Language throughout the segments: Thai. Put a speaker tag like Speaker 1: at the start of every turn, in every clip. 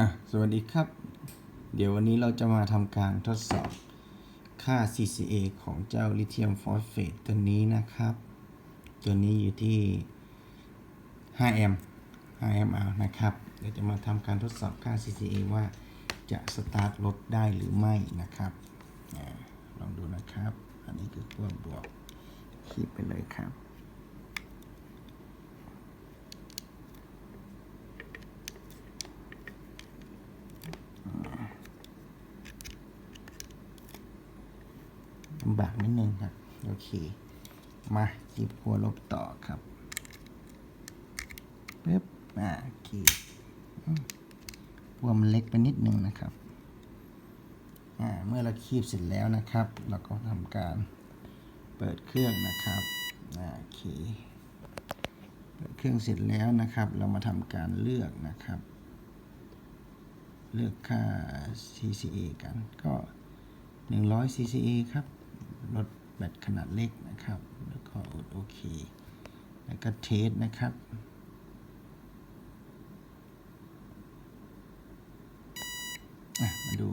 Speaker 1: อะสวัสดีครับ เดี๋ยววันนี้เราจะมาทำการทดสอบค่า CCA ของเจ้าลิเธียมฟอสเฟตตัวนี้นะครับ ตัวนี้อยู่ที่ 5 แอมป์ 5 แอมป์นะครับ เดี๋ยวจะมาทำการทดสอบค่า CCA ว่าจะสตาร์ทรถได้หรือไม่นะครับลองดูนะครับ อันนี้คือขั้วบวกขีดไปเลยครับ ลำบากนิดนึงครับ โอเค มาขีดหัวลบต่อครับปึ๊บอ่าขีดอืมหัวมันเล็กไปนิดนึงนะครับอ่าเมื่อเราคีบเสร็จแล้วนะครับ เราก็ทำการเปิดเครื่องนะครับอ่าโอเคเปิดเครื่องเสร็จแล้วนะครับ เรามาทำการเลือกนะครับ เลือกค่า CCA กันก็ 100 CCA ครับ รถแบตขนาดเล็กนะครับ แล้วก็กดโอเค แล้วก็เทสนะครับ มาดู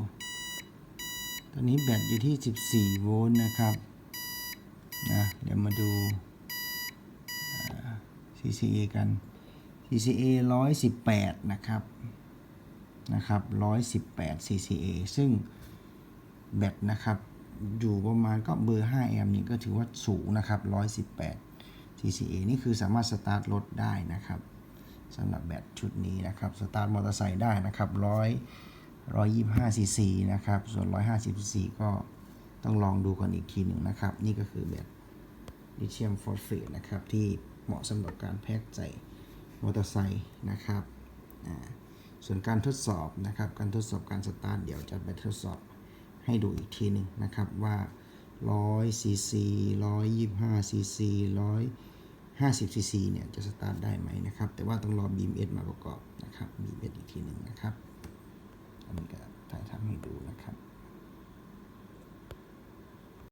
Speaker 1: ตอนนี้แบตอยู่ที่ 14 โวลต์นะครับนะเดี๋ยวมาดู CCA กัน CCA 118 นะครับ นะครับ 118 CCA ซึ่งแบตนะครับ อยู่ประมาณก็เบอร์5แอมป์นี่ก็ถือว่าสูงนะครับ 118 CCA นี่คือสามารถสตาร์ทรถได้นะครับสำหรับแบตชุดนี้นะครับ สตาร์ทมอเตอร์ไซค์ได้นะครับ 100 125 cc นะครับ ส่วน 150 cc ก็ต้องลองดูกันอีกทีหนึ่งนะครับ นี่ก็คือแบตลิเธียมฟอสเฟตนะครับ ที่เหมาะสำหรับการแพ็กใส่มอเตอร์ไซค์นะครับ ส่วนการทดสอบนะครับ การทดสอบการสตาร์ทเดี๋ยวจะไปทดสอบ ให้ดูอีกทีหนึ่งนะครับว่า100 cc 125 cc 150 cc เนี่ยจะสตาร์ทได้ไหมนะครับ แต่ว่าต้องรอ BMS มาประกอบนะครับ BMS อีกทีหนึ่งนะครับอันนี้ก็ถ่ายทำ